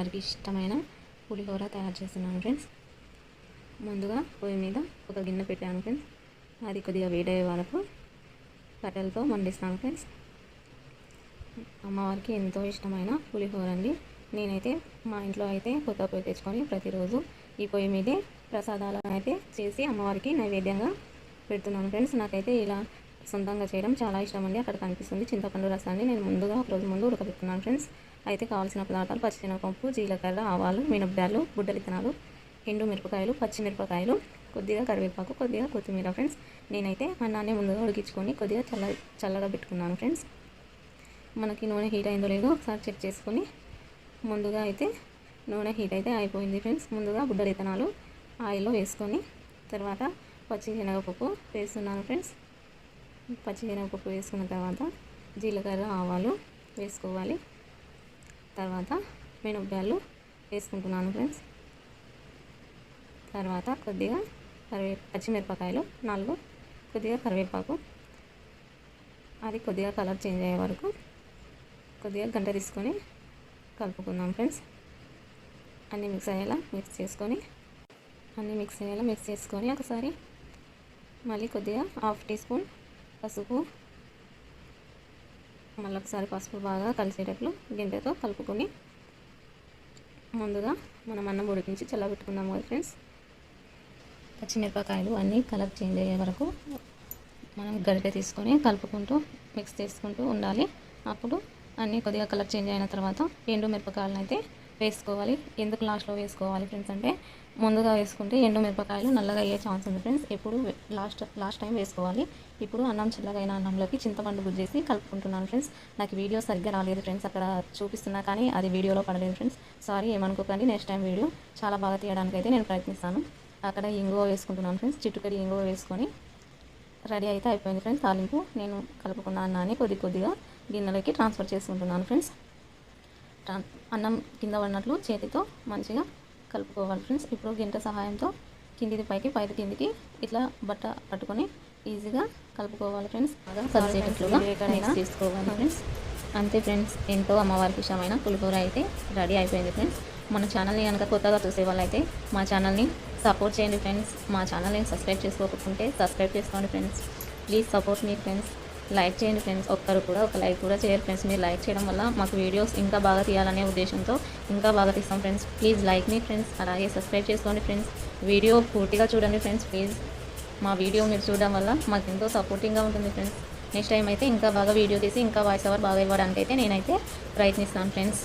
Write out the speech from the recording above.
వారికి ఇష్టమైన పులిహోర తయారు చేస్తున్నాను ఫ్రెండ్స్ ముందుగా పొయ్యి మీద ఒక గిన్నె పెట్టాను ఫ్రెండ్స్ అది కొద్దిగా వేడయ్యే వరకు కట్టెలతో మండిస్తాను ఫ్రెండ్స్ అమ్మవారికి ఎంతో ఇష్టమైన పులిహోర అండి. నేనైతే మా ఇంట్లో అయితే కొత్త పొయ్యి తెచ్చుకొని ప్రతిరోజు ఈ పొయ్యి మీదే ప్రసాదాలు అయితే చేసి అమ్మవారికి నైవేద్యంగా పెడుతున్నాను ఫ్రెండ్స్ నాకైతే ఇలా సొంతంగా చేయడం చాలా ఇష్టం అండి అక్కడ కనిపిస్తుంది చింతపండు రసాన్ని. నేను ముందుగా ఒక రోజు ముందు ఉడకబెట్టుకున్నాను ఫ్రెండ్స్. అయితే కావాల్సిన పదార్థాలు పచ్చిశనగపప్పు జీలకర్ర ఆవాలు మినపడాలు గుడ్డలిత్తనాలు ఎండు మిరపకాయలు పచ్చిమిరపకాయలు కొద్దిగా కరివేపాకు కొద్దిగా కొత్తిమీర ఫ్రెండ్స్. నేనైతే అన్నాన్ని ముందుగా ఉడికించుకొని కొద్దిగా చల్ల చల్లగా పెట్టుకున్నాను ఫ్రెండ్స్. మనకి నూనె హీట్ అయిందో లేదో ఒకసారి చెక్ చేసుకొని ముందుగా అయితే నూనె హీట్ అయితే అయిపోయింది ఫ్రెండ్స్. ముందుగా బుడ్డల విత్తనాలు ఆయిల్లో వేసుకొని తర్వాత పచ్చి శనగపప్పు వేస్తున్నాను ఫ్రెండ్స్. పచ్చి వేసుకున్న తర్వాత జీలకర్ర ఆవాలు వేసుకోవాలి. తర్వాత మినప్పాలు వేసుకుంటున్నాను ఫ్రెండ్స్. తర్వాత కొద్దిగా కరివే పచ్చిమిరపకాయలు నాలుగు కొద్దిగా కరివేపాకు. అది కొద్దిగా కలర్ చేంజ్ అయ్యే వరకు కొద్దిగా గంట తీసుకొని కలుపుకుందాం ఫ్రెండ్స్. అన్నీ మిక్స్ అయ్యేలా మిక్స్ చేసుకొని అన్నీ మిక్స్ అయ్యేలా మిక్స్ చేసుకొని ఒకసారి మళ్ళీ కొద్దిగా హాఫ్ టీ స్పూన్ పసుపు. మళ్ళీ ఒకసారి పసుపు బాగా కలిసేటట్లు గింటెతో కలుపుకొని ముందుగా మనం అన్నం ఉడికించి చల్లబెట్టుకుందాం కదా ఫ్రెండ్స్. పచ్చిమిరపకాయలు అన్నీ కలర్ చేంజ్ అయ్యే వరకు మనం గరిటె తీసుకొని కలుపుకుంటూ మిక్స్ చేసుకుంటూ ఉండాలి. అప్పుడు అన్నీ కొద్దిగా కలర్ చేంజ్ అయిన తర్వాత ఎండు మిరపకాయలను అయితే వేసుకోవాలి. ఎందుకు లాస్ట్లో వేసుకోవాలి ఫ్రెండ్స్ అంటే ముందుగా వేసుకుంటే ఎండు మిరపకాయలు నల్లగా అయ్యే ఛాన్స్ ఉంది ఫ్రెండ్స్. ఎప్పుడు లాస్ట్ లాస్ట్ టైం వేసుకోవాలి. ఇప్పుడు అన్నం చల్లగైన అన్నంలోకి చింతపండు గుజ్జేసి కలుపుకుంటున్నాను ఫ్రెండ్స్. నాకు వీడియో సరిగ్గా రాలేదు ఫ్రెండ్స్ అక్కడ చూపిస్తున్నా కానీ అది వీడియోలో పడలేదు ఫ్రెండ్స్. సారీ ఏమనుకోకండి నెక్స్ట్ టైం వీడియో చాలా బాగా తీయడానికి అయితే నేను ప్రయత్నిస్తాను. అక్కడ ఇంగువ వేసుకుంటున్నాను ఫ్రెండ్స్ చిట్టుకడి ఇంగువ వేసుకొని రెడీ అయితే అయిపోయింది ఫ్రెండ్స్. తాలింపు నేను కలుపుకున్న అన్నాన్ని కొద్ది కొద్దిగా గిన్నెలోకి ట్రాన్స్ఫర్ చేసుకుంటున్నాను ఫ్రెండ్స్. అన్నం కింద పడినట్లు చేతితో మంచిగా కలుపుకోవాలి ఫ్రెండ్స్. ఇప్పుడు గింట సహాయంతో కిందిది పైకి పైది కిందికి ఇట్లా బట్ట పట్టుకొని ఈజీగా కలుపుకోవాలి ఫ్రెండ్స్. బాగా కలిసేటట్లుగా మిక్స్ చేసుకోవాలి ఫ్రెండ్స్. అంతే ఫ్రెండ్స్ ఎంతో అమ్మవారికి ఇష్టమైన పులిహోర అయితే రెడీ అయిపోయింది ఫ్రెండ్స్. మన ఛానల్ని కనుక కొత్తగా చూసే వాళ్ళైతే మా ఛానల్ని సపోర్ట్ చేయండి ఫ్రెండ్స్. మా ఛానల్ని సబ్స్క్రైబ్ చేసుకోకపోతే సబ్స్క్రైబ్ చేసుకోండి friends. Please support me friends. Like చేయండి ఫ్రెండ్స్. ఒక్కరు కూడా ఒక లైక్ కూడా చేయరు ఫ్రెండ్స్. మీరు లైక్ చేయడం వల్ల మాకు వీడియోస్ ఇంకా బాగా తీయాలనే ఉద్దేశంతో ఇంకా బాగా తీస్తాం friends. Please like me friends. అలాగే సబ్స్క్రైబ్ చేసుకోండి ఫ్రెండ్స్. వీడియో పూర్తిగా చూడండి ఫ్రెండ్స్. ప్లీజ్ మా వీడియో మీరు చూడడం వల్ల మాకు ఎంతో సపోర్టింగ్గా ఉంటుంది ఫ్రెండ్స్. నెక్స్ట్ టైం అయితే ఇంకా బాగా వీడియో తీసి ఇంకా వాయిస్ ఓవర్ బాగా ఇవ్వడానికి అయితే నేనైతే ప్రయత్నిస్తాను ఫ్రెండ్స్.